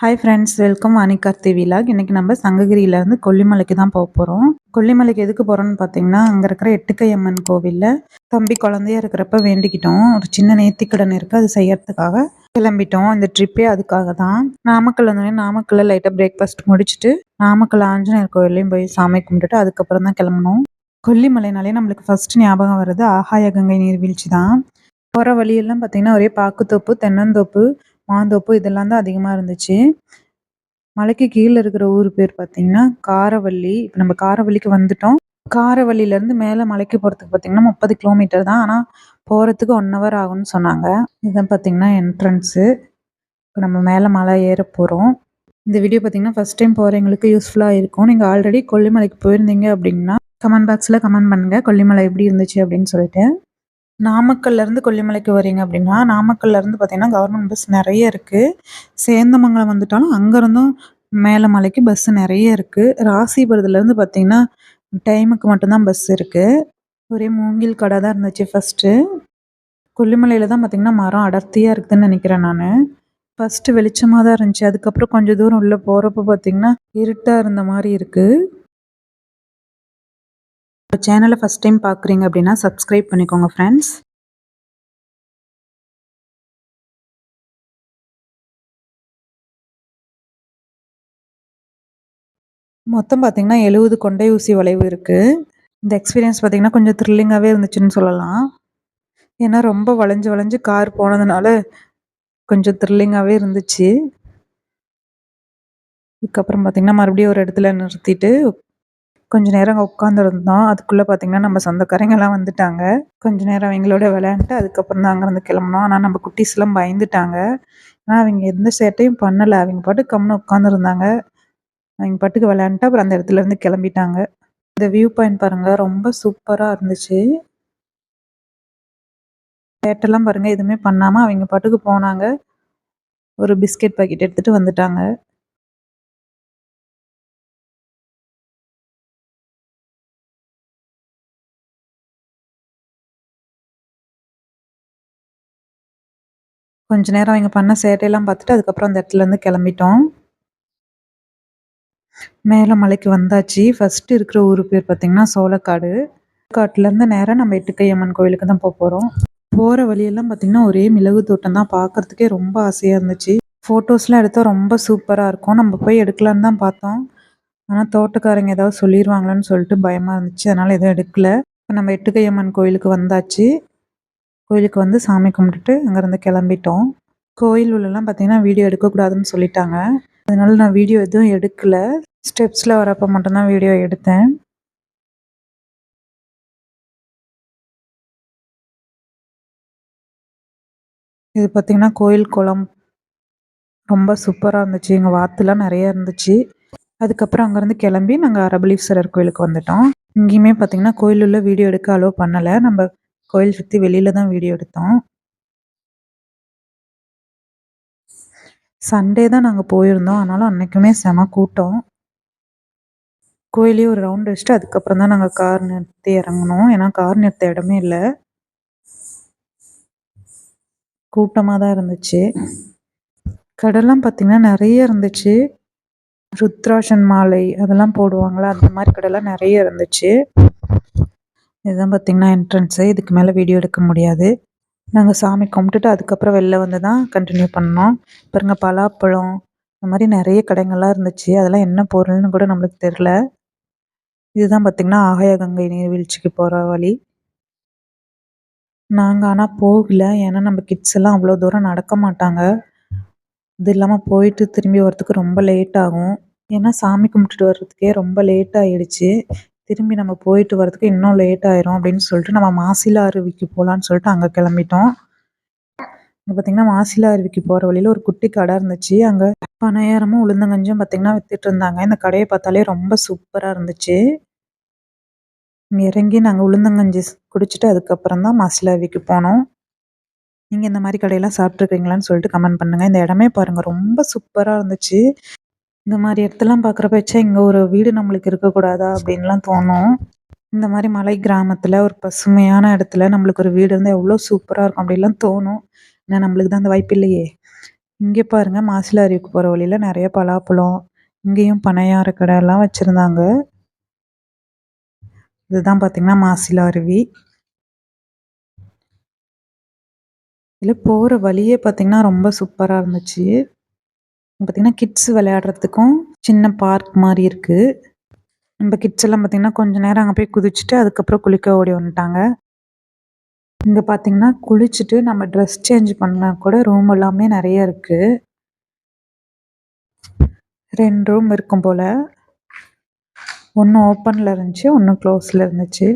Hi friends welcome Vanikarthi vlog இன்றைக்கி நம்ம சங்ககிரியிலேருந்து கொல்லிமலைக்கு தான் போக போகிறோம் கொல்லிமலைக்கு எதுக்கு போகிறோன்னு பார்த்தீங்கன்னா அங்கே இருக்கிற எட்டுக்கை அம்மன் கோவிலில் தம்பி குழந்தையா இருக்கிறப்ப வேண்டிக்கிட்டோம். ஒரு சின்ன நேர்த்திக்கடன் இருக்குது அது செய்யறதுக்காக கிளம்பிட்டோம். இந்த ட்ரிப்பே அதுக்காக தான். நாமக்கல் வந்தோடனே நாமக்கல்ல லைட்டாக பிரேக்ஃபாஸ்ட் முடிச்சுட்டு நாமக்கல் ஆஞ்சநேயர் கோவிலையும் போய் சாமி கும்பிட்டுட்டு அதுக்கப்புறம் தான் கிளம்பணும் கொல்லிமலைனாலே நம்மளுக்கு ஃபர்ஸ்ட் ஞாபகம் வருது ஆகாய கங்கை நீர்வீழ்ச்சி தான். போகிற வழியெல்லாம் பார்த்தீங்கன்னா ஒரே பாக்குத்தோப்பு தென்னந்தோப்பு மாந்தோப்பு இதெல்லாம் தான் அதிகமாக இருந்துச்சு. மலைக்கு கீழே இருக்கிற ஊர் பேர் பார்த்தீங்கன்னா காரவள்ளி. இப்போ நம்ம காரவள்ளிக்கு வந்துட்டோம். காரவள்ளியிலேருந்து மேலே மலைக்கு போகிறதுக்கு பார்த்தீங்கன்னா முப்பது கிலோமீட்டர் தான். ஆனால் போகிறதுக்கு ஒன் ஹவர் ஆகும்னு சொன்னாங்க. இதுதான் பார்த்தீங்கன்னா என்ட்ரன்ஸு இப்போ நம்ம மேலே மலை ஏற போகிறோம் இந்த வீடியோ பார்த்தீங்கன்னா ஃபஸ்ட் டைம் போகிறவங்களுக்கு யூஸ்ஃபுல்லாக இருக்கும். நீங்கள் ஆல்ரெடி கொல்லிமலைக்கு போயிருந்தீங்க அப்படின்னா கமெண்ட் பாக்ஸில் கமெண்ட் பண்ணுங்கள் கொல்லிமலை எப்படி இருந்துச்சு அப்படின்னு சொல்லிட்டு. நாமக்கல்லேருந்து கொல்லிமலைக்கு வரீங்க அப்படின்னா நாமக்கல்லேருந்து பார்த்தீங்கன்னா கவர்மெண்ட் பஸ் நிறைய இருக்குது சேந்தமங்கலம் வந்துட்டாலும் அங்கேருந்தும் மேலே மலைக்கு பஸ்ஸு நிறைய இருக்குது ராசிபுரத்துலேருந்து பார்த்தீங்கன்னா டைமுக்கு மட்டும்தான் பஸ் இருக்குது ஒரே மூங்கில் கடை தான் இருந்துச்சு ஃபஸ்ட்டு கொல்லிமலையில் தான் பார்த்திங்கன்னா மரம் அடர்த்தியாக இருக்குதுன்னு நினைக்கிறேன் நான். ஃபஸ்ட்டு வெளிச்சமாக தான் இருந்துச்சு. அதுக்கப்புறம் கொஞ்சம் தூரம் உள்ளே போகிறப்ப பார்த்திங்கன்னா இருட்டாக இருந்த மாதிரி இருக்குது சேனலை ஃபஸ்ட் டைம் பார்க்குறீங்க அப்படின்னா சப்ஸ்கிரைப் பண்ணிக்கோங்க ஃப்ரெண்ட்ஸ் மொத்தம் பார்த்திங்கன்னா எழுபது கொண்டை ஊசி வளைவு இருக்குது இந்த எக்ஸ்பீரியன்ஸ் பார்த்திங்கன்னா கொஞ்சம் த்ரில்லிங்காகவே இருந்துச்சுன்னு சொல்லலாம். ஏன்னா ரொம்ப வளைஞ்சு வளைஞ்சு கார் போனதுனால கொஞ்சம் த்ரில்லிங்காகவே இருந்துச்சு. அதுக்கப்புறம் பார்த்திங்கன்னா மறுபடியும் ஒரு இடத்துல நிறுத்திட்டு கொஞ்ச நேரம் அங்கே உட்காந்துருந்தோம் அதுக்குள்ளே பார்த்திங்கன்னா நம்ம சொந்தக்காரங்கெல்லாம் வந்துட்டாங்க. கொஞ்ச நேரம் அவங்களோட விளையாண்டுட்டு அதுக்கப்புறம் தான் அங்கேருந்து கிளம்புனோம். ஆனால் நம்ம குட்டீஸ்லாம் பயந்துட்டாங்க. ஆனால் அவங்க எந்த சேட்டையும் பண்ணலை. அவங்க பாட்டுக்கு கம்முன்னு உட்காந்துருந்தாங்க அவங்க பாட்டுக்கு விளையாண்டுட்டு அப்புறம் அந்த இடத்துல இருந்து கிளம்பிட்டாங்க. இந்த வியூ பாயிண்ட் பாருங்கள் ரொம்ப சூப்பராக இருந்துச்சு. சேட்டெல்லாம் பாருங்கள் எதுவுமே பண்ணாமல் அவங்க பாட்டுக்கு போனாங்க. ஒரு பிஸ்கெட் பாக்கெட் எடுத்துகிட்டு வந்துட்டாங்க. கொஞ்ச நேரம் அவங்க பண்ண சேட்டையெல்லாம் பார்த்துட்டு அதுக்கப்புறம் அந்த இடத்துலேருந்து கிளம்பிட்டோம். மேலே மலைக்கு வந்தாச்சு. ஃபஸ்ட்டு இருக்கிற ஊர் பேர் பார்த்திங்கன்னா சோளக்காடு காட்டிலேருந்து நேராக நம்ம எட்டுக்கையம்மன் கோயிலுக்கு தான் போக போகிறோம் போகிற வழியெல்லாம் பார்த்திங்கன்னா ஒரே மிளகு தோட்டம் தான். பார்க்குறதுக்கே ரொம்ப ஆசையாக இருந்துச்சு. ஃபோட்டோஸ்லாம் எடுத்தால் ரொம்ப சூப்பராக இருக்கும். நம்ம போய் எடுக்கலான்னு தான் பார்த்தோம். ஆனால் தோட்டக்காரங்க ஏதாவது சொல்லிடுவாங்களான்னு சொல்லிட்டு பயமாக இருந்துச்சு. அதனால் எதுவும் எடுக்கல. இப்போ நம்ம எட்டுக்கையம்மன் கோயிலுக்கு வந்தாச்சு. கோயிலுக்கு வந்து சாமி கும்பிட்டுட்டு அங்கேருந்து கிளம்பிட்டோம். கோயில் உள்ளலாம் பார்த்தீங்கன்னா வீடியோ எடுக்கக்கூடாதுன்னு சொல்லிட்டாங்க. அதனால நான் வீடியோ எதுவும் எடுக்கலை. ஸ்டெப்ஸில் வரப்போ மட்டும்தான் வீடியோ எடுத்தேன். இது பார்த்திங்கன்னா கோயில் குளம். ரொம்ப சூப்பராக இருந்துச்சு. எங்கள் வாத்துலாம் நிறைய இருந்துச்சு. அதுக்கப்புறம் அங்கேருந்து கிளம்பி நாங்கள் அரபலீஸ்வரர் கோயிலுக்கு வந்துட்டோம். இங்கேயுமே பார்த்திங்கன்னா கோயில் உள்ள வீடியோ எடுக்க அலோவ் பண்ணலை. நம்ம கோயில் சுற்றி வெளியில் தான் வீடியோ எடுத்தோம். சண்டே தான் நாங்கள் போயிருந்தோம். ஆனாலும் அன்றைக்குமே செம கூட்டம். கோயிலே ஒரு ரவுண்ட் வச்சுட்டு அதுக்கப்புறம் தான் நாங்கள் கார் நிறுத்தி இறங்கணும் ஏன்னா கார் நிறுத்த இடமே இல்லை. கூட்டமாக தான் இருந்துச்சு. கடைலாம் பார்த்திங்கன்னா நிறைய இருந்துச்சு. ருத்ராஷன் மாலை அதெல்லாம் போடுவாங்களா அந்த மாதிரி கடைலாம் நிறைய இருந்துச்சு. இதுதான் பார்த்திங்கன்னா என்ட்ரன்ஸு இதுக்கு மேலே வீடியோ எடுக்க முடியாது. நாங்கள் சாமி கும்பிட்டுட்டு அதுக்கப்புறம் வெளில வந்து தான் கண்டினியூ பண்ணோம். பாருங்க பலாப்பழம் இந்த மாதிரி நிறைய கடைங்கள்லாம் இருந்துச்சு. அதெல்லாம் என்ன பொருள்னு கூட நம்மளுக்கு தெரில இதுதான் பார்த்திங்கன்னா ஆகாய கங்கை நீர்வீழ்ச்சிக்கு போகிற வழி. நாங்கள் ஆனால் போகல. ஏன்னா நம்ம கிட்ஸ் எல்லாம் அவ்வளோ தூரம் நடக்க மாட்டாங்க. இது இல்லாமல் போயிட்டு திரும்பி வரத்துக்கு ரொம்ப லேட் ஆகும். ஏன்னா சாமி கும்பிட்டுட்டு வர்றதுக்கே ரொம்ப லேட் ஆகிடுச்சு திரும்பி நம்ம போயிட்டு வரதுக்கு இன்னும் லேட் ஆயிரும் அப்படின்னு சொல்லிட்டு நம்ம மாசிலா அருவிக்கு போகலான்னு சொல்லிட்டு அங்கே கிளம்பிட்டோம். இங்கே பார்த்தீங்கன்னா மாசிலா அருவிக்கு போகிற வழியில் ஒரு குட்டி கடை இருந்துச்சு. அங்கே பனையாரமும் உளுந்தங்கஞ்சும் பார்த்தீங்கன்னா வித்துட்டு இருந்தாங்க. இந்த கடையை பார்த்தாலே ரொம்ப சூப்பராக இருந்துச்சு. இறங்கி நாங்கள் உளுந்தங்கஞ்சி குடிச்சிட்டு அதுக்கப்புறம் தான் மாசிலா அருவிக்கு போனோம். நீங்கள் இந்த மாதிரி கடையெல்லாம் சாப்பிட்ருக்கீங்களான்னு சொல்லிட்டு கமெண்ட் பண்ணுங்கள் இந்த இடமே பாருங்கள் ரொம்ப சூப்பராக இருந்துச்சு. இந்த மாதிரி இடத்தெல்லாம் பார்க்குறப்பச்சே இங்கே ஒரு வீடு நம்மளுக்கு இருக்கக்கூடாதா? அப்படின்லாம் தோணும். இந்த மாதிரி மலை கிராமத்தில் ஒரு பசுமையான இடத்துல நம்மளுக்கு ஒரு வீடு இருந்தால் எவ்வளோ சூப்பராக இருக்கும் அப்படிலாம் தோணும். ஏன்னா நம்மளுக்கு தான் அந்த வாய்ப்பு இல்லையே. இங்கே பாருங்க மாசிலா அருவிக்கு போகிற வழியில் நிறைய பலாப்பழம் இங்கேயும் பனையார கடை எல்லாம் வச்சுருந்தாங்க. இதுதான் பார்த்திங்கன்னா மாசிலா அருவி. இதில் போகிற வழியே பார்த்தீங்கன்னா ரொம்ப சூப்பராக இருந்துச்சு. பார்த்தீங்கன்னா கிட்ஸ் விளையாடுறதுக்கும் சின்ன பார்க் மாதிரி இருக்குது நம்ம கிட்ஸ் எல்லாம் பார்த்தீங்கன்னா கொஞ்ச நேரம் அங்கே போய் குதிச்சுட்டு அதுக்கப்புறம் குளிக்க ஓடி வந்துட்டாங்க. இங்கே பார்த்தீங்கன்னா குளிச்சுட்டு நம்ம ட்ரெஸ் சேஞ்ச் பண்ணால் கூட ரூம் எல்லாமே நிறைய இருக்குது ரெண்டு ரூம் இருக்கும் போல். ஒன்று ஓப்பனில் இருந்துச்சு ஒன்று க்ளோஸில் இருந்துச்சு.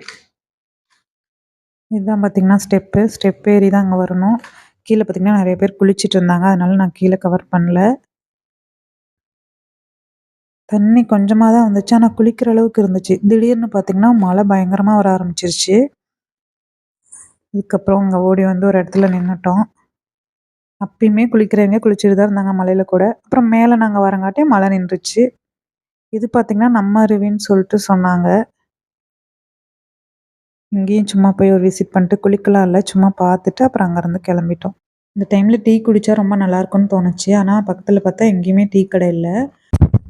இதுதான் பார்த்தீங்கன்னா ஸ்டெப்பு ஸ்டெப் ஏறி தான் அங்கே வரணும். கீழே பார்த்தீங்கன்னா நிறைய பேர் குளிச்சுட்டு இருந்தாங்க அதனால நான் கீழே கவர் பண்ணல. தண்ணி கொஞ்சமாக தான் வந்துச்சு. ஆனால் குளிக்கிற அளவுக்கு இருந்துச்சு. திடீர்னு பார்த்தீங்கன்னா மழை பயங்கரமாக வர ஆரம்பிச்சிருச்சு. இதுக்கப்புறம் அங்கே ஓடி வந்து ஒரு இடத்துல நின்றுட்டோம் அப்பயுமே குளிக்கிறவங்க குளிச்சுட்டு தான் இருந்தாங்க மலையில் கூட. அப்புறம் மேலே நாங்கள் வரங்காட்டே மழை நின்றுச்சு. இது பார்த்திங்கன்னா நம்ம அருவின்னு சொல்லிட்டு சொன்னாங்க. இங்கேயும் சும்மா போய் ஒரு விசிட் பண்ணிட்டு குளிக்கலாம் இல்லை சும்மா பார்த்துட்டு அப்புறம் அங்கேருந்து கிளம்பிட்டோம். இந்த டைமில் டீ குடித்தா ரொம்ப நல்லாயிருக்கும்னு தோணுச்சு. ஆனால் பக்கத்தில் பார்த்தா எங்கேயுமே டீ கடை இல்லை.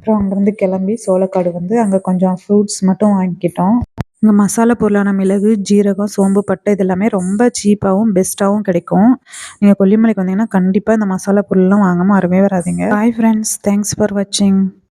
அப்புறம் அங்கேருந்து கிளம்பி சோளக்காடு வந்து அங்கே கொஞ்சம் ஃப்ரூட்ஸ் மட்டும் வாங்கிக்கிட்டோம். இங்கே மசாலா பொருளான மிளகு ஜீரகம் சோம்பு பட்டை இதெல்லாமே ரொம்ப சீப்பாகவும் பெஸ்ட்டாகவும் கிடைக்கும். நீங்கள் கொல்லிமலைக்கு வந்தீங்கன்னா கண்டிப்பாக இந்த மசாலா பொருள்லாம் வாங்காமல் வரவே வராதிங்க. பாய் ஃப்ரெண்ட்ஸ் தேங்க்ஸ் ஃபார் வாட்சிங்